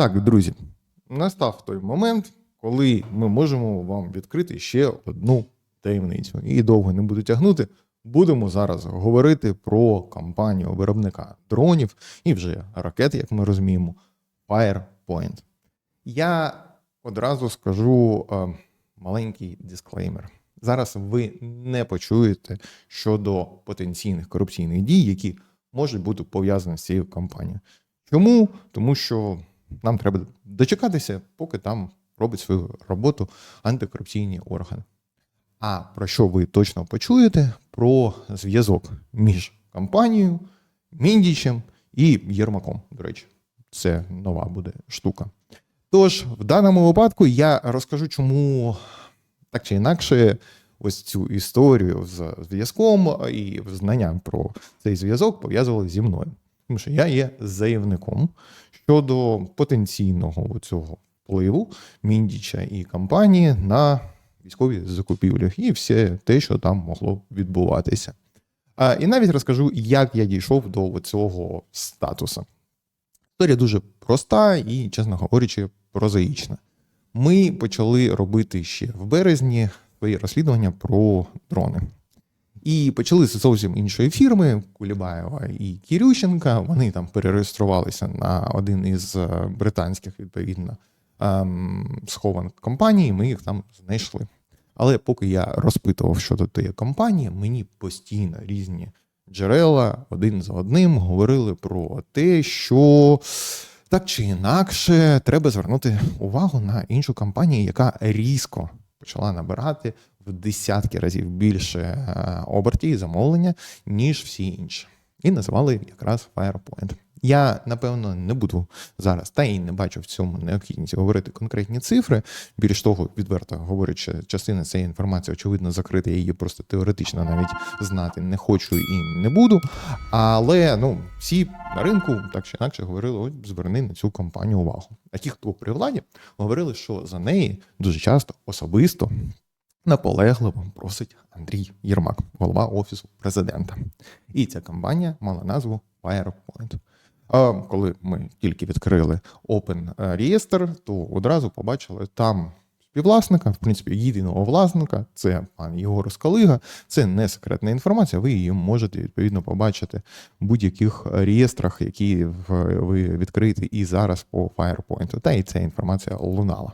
Так, друзі, настав той момент, коли ми можемо вам відкрити ще одну таємницю. І довго не буду тягнути. Будемо зараз говорити про компанію виробника дронів і вже ракет, як ми розуміємо, Firepoint. Я одразу скажу е, маленький дисклеймер. Зараз ви не почуєте щодо потенційних корупційних дій, які можуть бути пов'язані з цією компанією. Чому? Тому що нам треба дочекатися, поки там робить свою роботу антикорупційні органи. А про що ви точно почуєте? Про зв'язок між компанією, Міндічем і Єрмаком. До речі, це нова буде штука. Тож, в даному випадку я розкажу, чому так чи інакше, ось цю історію з зв'язком і знанням про цей зв'язок пов'язували зі мною. Тому що я є заявником щодо потенційного цього впливу Міндіча і компанії на військові закупівлі і все те, що там могло відбуватися. А, І навіть розкажу, як я дійшов до цього статусу. Історія дуже проста і, чесно говорячи, прозаїчна. Ми почали робити ще в березні свої розслідування про дрони. І почали з зовсім іншої фірми Кулібаєва і Кірющенка. Вони там перереєструвалися на один із е, британських, відповідно, ем, схованок компаній. Ми їх там знайшли. Але поки я розпитував щодо тієї компанії, мені постійно різні джерела один за одним говорили про те, що так чи інакше треба звернути увагу на іншу компанію, яка різко почала набирати в десятки разів більше е, обертів і замовлення, ніж всі інші. І називали якраз Firepoint. Я напевно не буду зараз, та й не бачу в цьому необхідність говорити конкретні цифри. Більш того, відверто говорячи, частина цієї інформації, очевидно, закрита. Я її просто теоретично навіть знати не хочу і не буду. Але ну всі на ринку так чи інакше говорили: ось зверни на цю компанію увагу. А ті, хто при владі, говорили, що за неї дуже часто особисто. Наполегливо просить Андрій Єрмак, голова офісу президента. І ця компанія мала назву Firepoint. А коли ми тільки відкрили Open Register, то одразу побачили там співвласника, в принципі, єдиного власника, це пан Єгор Скалига. Це не секретна інформація. Ви її можете відповідно побачити в будь-яких реєстрах, які ви відкриєте і зараз по Firepoint. Та і ця інформація лунала.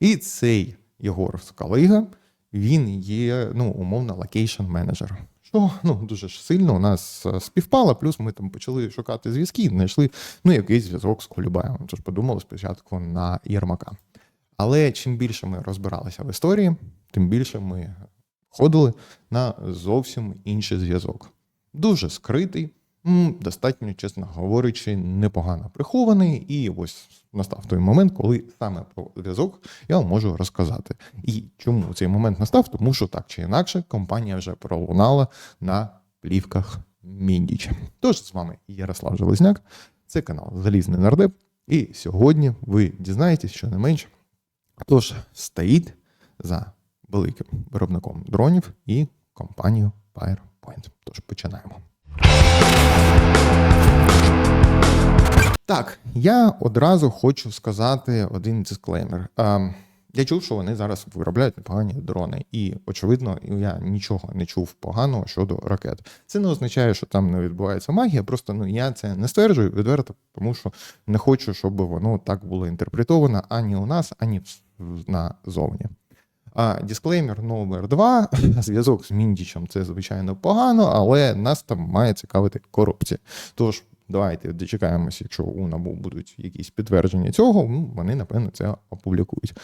І цей Єгор Скалига, він є ну, умовно локейшн менеджер що ну дуже ж сильно у нас е, співпало, плюс ми там почали шукати зв'язки, знайшли ну, якийсь зв'язок з Колюбаєвим. Тож подумали спочатку на Єрмака. Але чим більше ми розбиралися в історії, тим більше ми ходили на зовсім інший зв'язок. Дуже скритий, достатньо, чесно говорячи, непогано прихований. І ось настав той момент, коли саме про зв'язок я вам можу розказати. І чому цей момент настав? Тому що так чи інакше компанія вже пролунала на плівках Міндіча. Тож з вами Ярослав Железняк, це канал Залізний Нардеп. І сьогодні ви дізнаєтесь, що не менш, хто ж стоїть за великим виробником дронів і компанією PowerPoint. Тож починаємо. Так, я одразу хочу сказати один дисклеймер. Я чув, що вони зараз виробляють непогані дрони, і очевидно, я нічого не чув поганого щодо ракет. Це не означає, що там не відбувається магія. Просто ну я це не стверджую відверто, тому що не хочу, щоб воно так було інтерпретовано ані у нас, ані назовні. А дисклеймер номер два: зв'язок з Міндічем це звичайно погано, але нас там має цікавити корупція. Тож. Давайте дочекаємося, якщо у НАБУ будуть якісь підтвердження цього, ну, вони, напевно, це опублікують.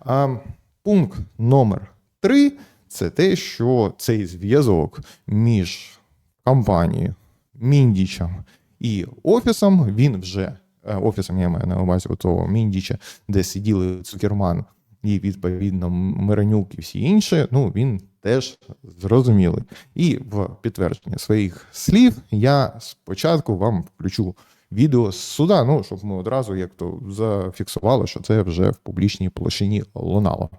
А, Пункт номер три це те, що цей зв'язок між компанією, Міндічем і Офісом, він вже е, офісом я маю на увазі того Міндіча, де сиділи Цукерман і відповідно Миронюк і всі інші, ну він теж зрозумілий. І в підтвердження своїх слів я спочатку вам включу відео з суда, ну щоб ми одразу як то зафіксували, що це вже в публічній площині лунало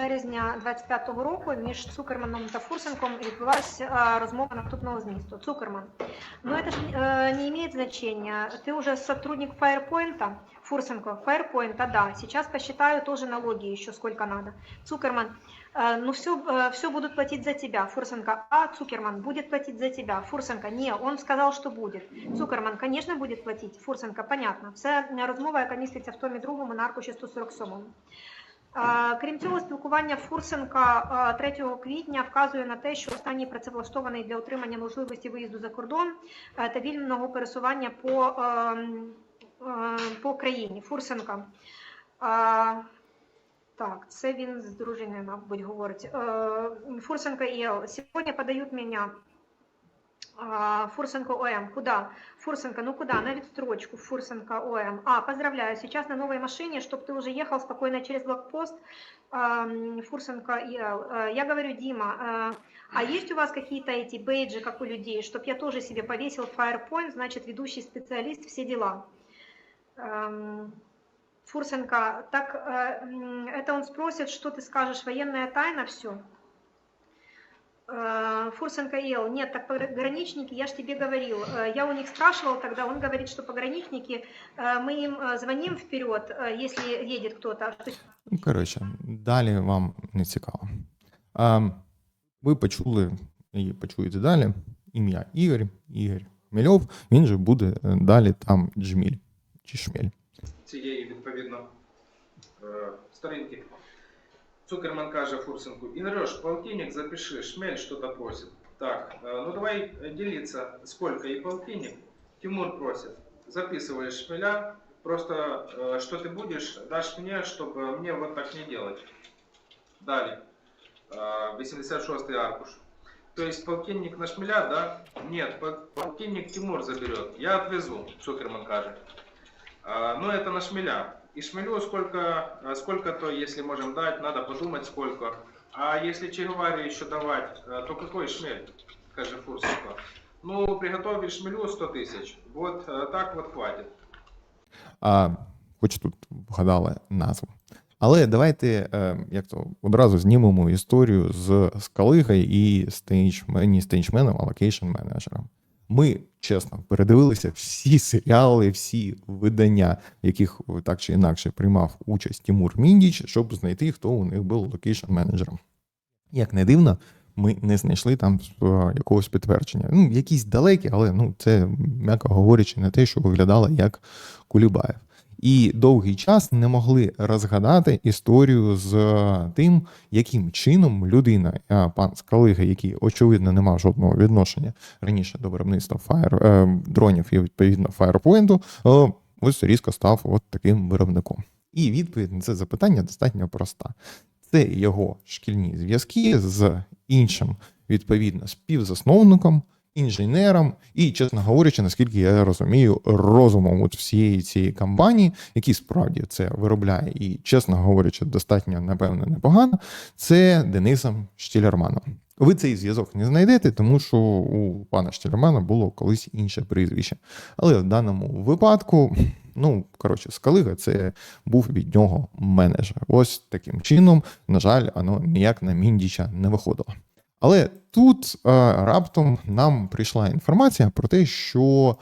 березня 25-го року між Цукерманом та Фурсенком відбулася розмова наступного змісту. Цукерман, ну это же э, не имеет значения. Ты уже сотрудник Firepoint, Фурсенко, Firepoint, да. Сейчас посчитаю тоже налоги еще сколько надо. Цукерман, э, ну все, э, все будут платить за тебя. Фурсенко, а Цукерман будет платить за тебя. Фурсенко, не, он сказал, что будет. Цукерман, конечно, будет платить. Фурсенко, понятно. Це розмова, яка міститься в томі другому на аркуші 147. Е, Крім цього, спілкування Фурсенка е, 3 квітня вказує на те, що останній працевлаштований для отримання можливості виїзду за кордон е, та вільного пересування по, ем, е, по країні. Фурсенка. Е, Так, це він з дружиною, мабуть, говорить. Е, Фурсенко і Ел. Сьогодні подають мене Фурсенко ОМ. Куда? Фурсенко, ну куда? На відстрочку. Фурсенко ОМ. А, поздравляю, сейчас на новой машине, чтобы ты уже ехал спокойно через блокпост. А, Фурсенко ИЛ. А, Я говорю, Дима, а, а есть у вас какие-то эти бейджи, как у людей, чтобы я тоже себе повесил Firepoint, значит, ведущий специалист, все дела. Фурсенко, так э, это он спросит, что ты скажешь, военная тайна, все. Э, Фурсенко ел, нет, так пограничники, я же тебе говорил, Э, я у них спрашивал тогда, он говорит, что пограничники, э, мы им э, звоним вперед, э, если едет кто-то, То есть Ну, Коротше, далі вам не цікаво. А, ви почули і почуєте далі ім'я Ігор, Ігор Хмельов, він же буде е, далі там Джміль чи Шмель. цієї відповідно е, сторінки. Цукерман каже Фурсенку, Игореш, полтинник запиши, Шмель что-то просит. Так, ну давай делиться, сколько и полтинник. Тимур просит, записываешь Шмеля, просто что ты будешь, дашь мне, чтобы мне вот так не делать. Далее, э, 86 аркуш. То есть полтинник на Шмеля, да? Нет, пол- полтинник Тимур заберет, я отвезу, Цукерман каже. А, Ну, это на шмеля. И шмелю сколько, сколько-то, если можем дать, надо подумать сколько. А если Чегеваре еще давать, то какой шмель, скажи Фурсенко? Ну, приготовить шмелю 100 тысяч. Вот так вот хватит. А, хоч тут вгадали назву. Але давайте е, як то одразу знімемо історію з Скалига і стейджменом, а локейшн менеджером. Ми чесно передивилися всі серіали, всі видання, в яких так чи інакше приймав участь Тимур Міндіч, щоб знайти, хто у них був локейшн менеджером. Як не дивно, ми не знайшли там е, якогось підтвердження. Ну, якісь далекі, але ну, це, м'яко говорячи, не те, що виглядало як Кулібаєв. І довгий час не могли розгадати історію з е, тим, яким чином людина, е, пан Скалига, який очевидно не мав жодного відношення раніше до виробництва фаєр, е, дронів і відповідно е, ось різко став от таким виробником. І відповідь на це запитання достатньо проста. Це його шкільні зв'язки з іншим, відповідно, співзасновником, інженером і, чесно говорячи, наскільки я розумію, розумом от всієї цієї компанії, який справді це виробляє, і, чесно говорячи, достатньо, напевно, непогано, це Денисом Штілерманом. Ви цей зв'язок не знайдете, тому що у пана Штілермана було колись інше прізвище. Але в даному випадку, ну, коротше, Скалига це був від нього менеджер. Ось таким чином, на жаль, воно ніяк на Міндіча не виходило. Але тут е, раптом нам прийшла інформація про те, що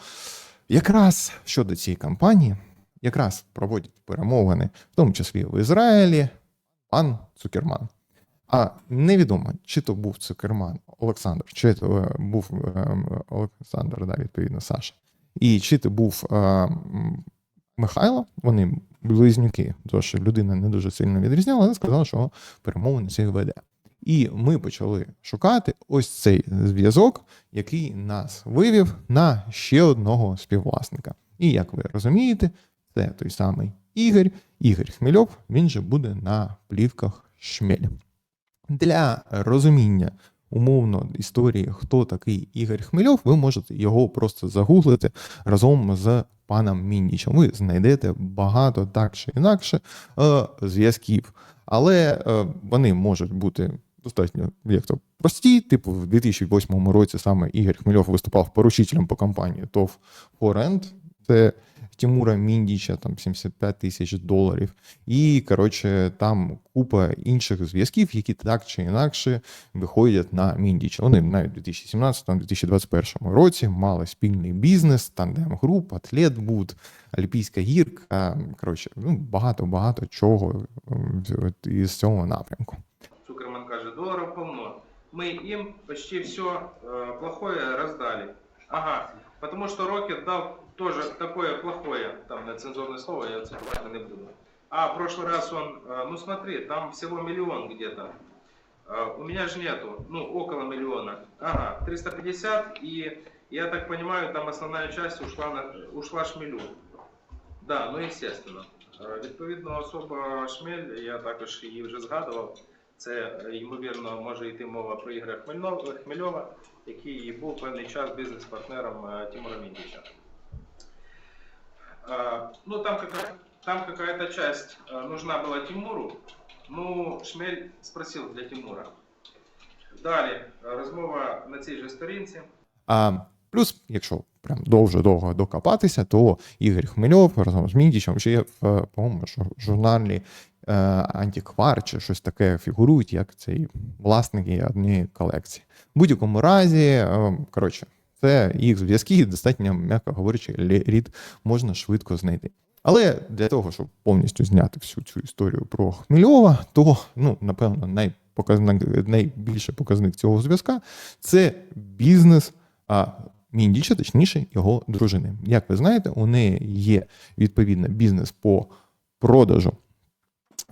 якраз щодо цієї кампанії, якраз проводять перемовини, в тому числі в Ізраїлі, пан Цукерман. А невідомо, чи то був Цукерман Олександр, чи то е, був е, Олександр, да, відповідно, Саша, і чи то був Михайло, вони близнюки, тож людина не дуже сильно відрізняла, але сказала, що перемовини цих веде. І ми почали шукати ось цей зв'язок, який нас вивів на ще одного співвласника. І як ви розумієте, це той самий Ігор, Ігор Хмельов, він же буде на плівках Шмель. Для розуміння умовно історії, хто такий Ігор Хмельов, ви можете його просто загуглити разом з паном Міндічем. Ви знайдете багато так чи інакше е, зв'язків, але е, вони можуть бути достатньо як то прості. Типу, в 2008 році саме Ігор Хмельов виступав поручителем по компанії ТОВ Форенд. Це Тимура Міндіча, там 75 тисяч доларів. І, коротше, там купа інших зв'язків, які так чи інакше виходять на Міндіча. Вони навіть у 2017-2021 році мали спільний бізнес, тандем груп, атлет буд, Альпійська гірка. Коротше, ну, багато-багато чого м, із цього напрямку. Цукерман каже, долларов полно. Мы им почти все э, плохое раздали. Ага, потому что Рокет дал тоже такое плохое, там нецензурное слово, я цитировать не буду. А в прошлый раз он, э, ну смотри, там всего миллион где-то. Э, у меня же нету, ну около миллиона. Ага, 350 и я так понимаю, там основная часть ушла, на, ушла шмелю. Да, ну естественно. Е, Відповідно, особа Шмель, я також її вже згадував. Це е, ймовірно може йти мова про Ігоря Хмельова, який був певний час бізнес-партнером е, Тимура Міндіча. Е, Ну, там, какая- там какая-то часть нужна была Тимуру. Ну, Шмель спросил для Тимура. Далі, розмова на цій же сторінці. А плюс, якщо прям дуже довго докопатися, то Ігор Хмельов разом з Міндічем ще в, е, по-моєму, жу- журналі Антиквар чи щось таке фігурують, як цей власники однієї колекції. В будь-якому разі, е, коротше, це їх зв'язки, достатньо, м'яко говорячи, рід можна швидко знайти. Але для того, щоб повністю зняти всю цю історію про Хмельова, то ну, напевно, найпоказник, найбільший показник цього зв'язка це бізнес а, Міндіча, точніше, його дружини. Як ви знаєте, у неї є відповідно бізнес по продажу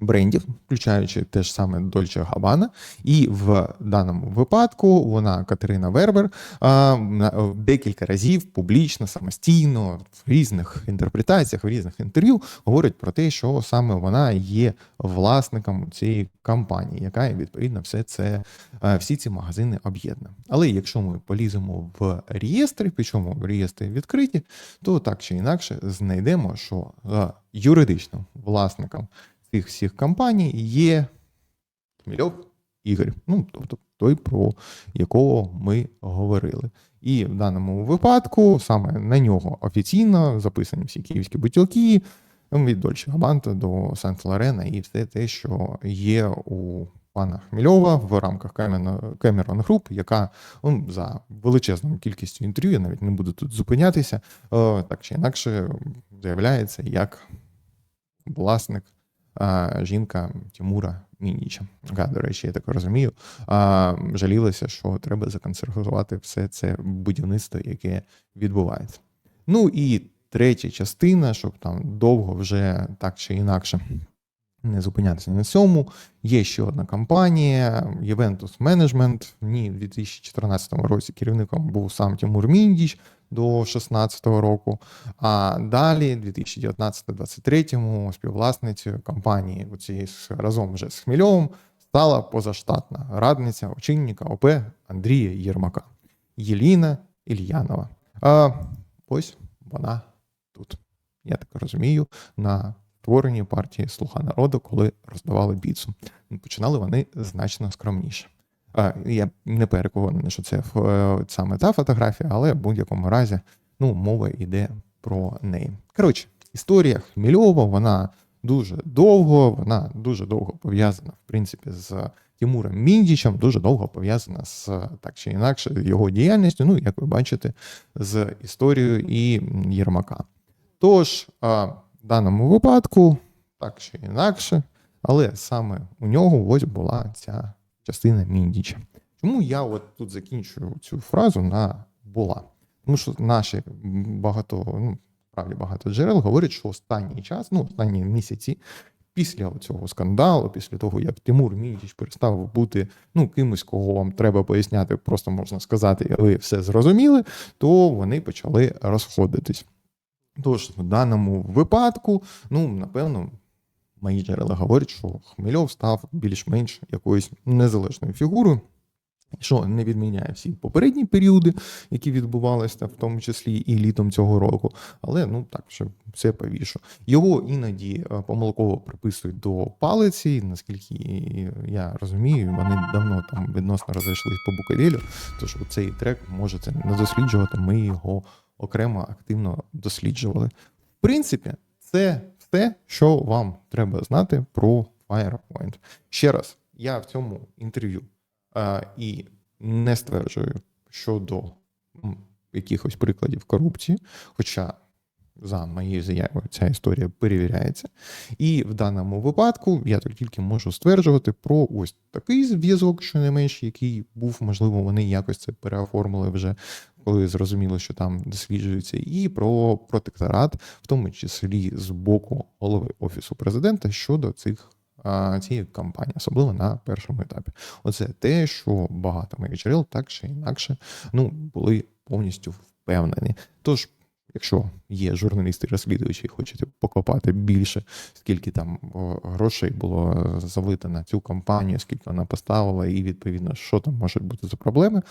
брендів, включаючи те ж саме Dolce Gabbana. І в даному випадку вона Катерина Вербер на- декілька разів публічно, самостійно, в різних інтерпретаціях, в різних інтерв'ю говорить про те, що саме вона є власником цієї компанії, яка відповідно все це е, всі ці магазини об'єднує. Але якщо ми поліземо в реєстри, причому реєстри відкриті, то так чи інакше знайдемо, що е, юридичним власником цих всіх компаній є Хмельов Ігор. Ну, тобто той, про якого ми говорили. І в даному випадку саме на нього офіційно записані всі київські бутілки ну, від Дольче Габанта до Сант Лорена і все те, що є у пана Хмельова в рамках Cameron Group, яка ну, за величезною кількістю інтерв'ю, я навіть не буду тут зупинятися, е, так чи інакше заявляється як власник жінка Тимура Мініча, яка, до речі, я так розумію, жалілася, що треба законсервувати все це будівництво, яке відбувається. Ну і третя частина, щоб там довго вже так чи інакше не зупинятися на цьому. Є ще одна компанія Juventus Management. В ній в 2014 році керівником був сам Тимур Міндіч до 2016 року. А далі, 2019-2023, співвласницею компанії оцієї з- разом вже з Хмельовим стала позаштатна радниця очільника ОП Андрія Єрмака Єліна Ільянова. А ось вона тут. Я так розумію, на створенні партії Слуга народу, коли роздавали біцу. Починали вони значно скромніше. Я не переконаний, що це е, саме та фотографія, але в будь-якому разі ну, мова йде про неї. Коротше, історія Хмельова, вона дуже довго, вона дуже довго пов'язана, в принципі, з Тимуром Міндічем, дуже довго пов'язана з так чи інакше його діяльністю. Ну, як ви бачите, з історією і Єрмака. Тож, даному випадку, так чи інакше, але саме у нього ось була ця частина Міндіча. Чому я от тут закінчую цю фразу на була? Тому що наші багато, ну, справді багато джерел говорять, що останній час, ну, останні місяці, після цього скандалу, після того, як Тимур Міндіч перестав бути ну, кимось, кого вам треба поясняти, просто можна сказати, ви все зрозуміли, то вони почали розходитись. Тож, в даному випадку, ну, напевно, мої джерела говорять, що Хмельов став більш-менш якоюсь незалежною фігурою, що не відміняє всі попередні періоди, які відбувалися, в тому числі і літом цього року. Але ну так, що все повішу. Його іноді е, помилково приписують до палиці, наскільки я розумію, вони давно там відносно розійшлись по Букавелю. Тож цей трек можете не досліджувати, ми його окремо активно досліджували. В принципі, це все, що вам треба знати про FirePoint. Ще раз, я в цьому інтерв'ю а, і не стверджую щодо якихось прикладів корупції, хоча за моєю заявою ця історія перевіряється. І в даному випадку я так тільки можу стверджувати про ось такий зв'язок, що не менш, який був, можливо, вони якось це переоформили вже, коли зрозуміло, що там досліджується, і про протекторат, в тому числі з боку голови офісу президента щодо цих. Цієї кампанії, особливо на першому етапі, оце те, що багато моїх джерел так чи інакше ну були повністю впевнені. Тож Якщо є журналісти розслідувачі хочете покопати більше, скільки там грошей було залито на цю кампанію, скільки вона поставила, і відповідно, що там можуть бути за проблеми.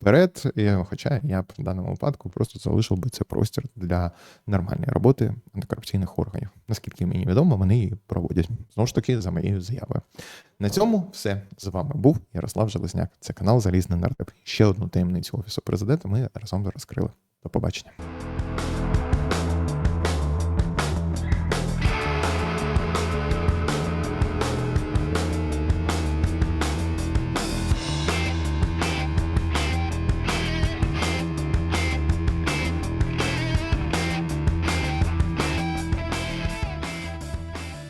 Вперед, хоча я б в даному випадку просто залишив би це простір для нормальної роботи антикорупційних органів. Наскільки мені відомо, вони її проводять. Знову ж таки, за моєю заявою. На цьому все з вами був Ярослав Железняк. Це канал Залізний нардеп. Ще одну таємницю офісу президента ми разом розкрили. До побачення.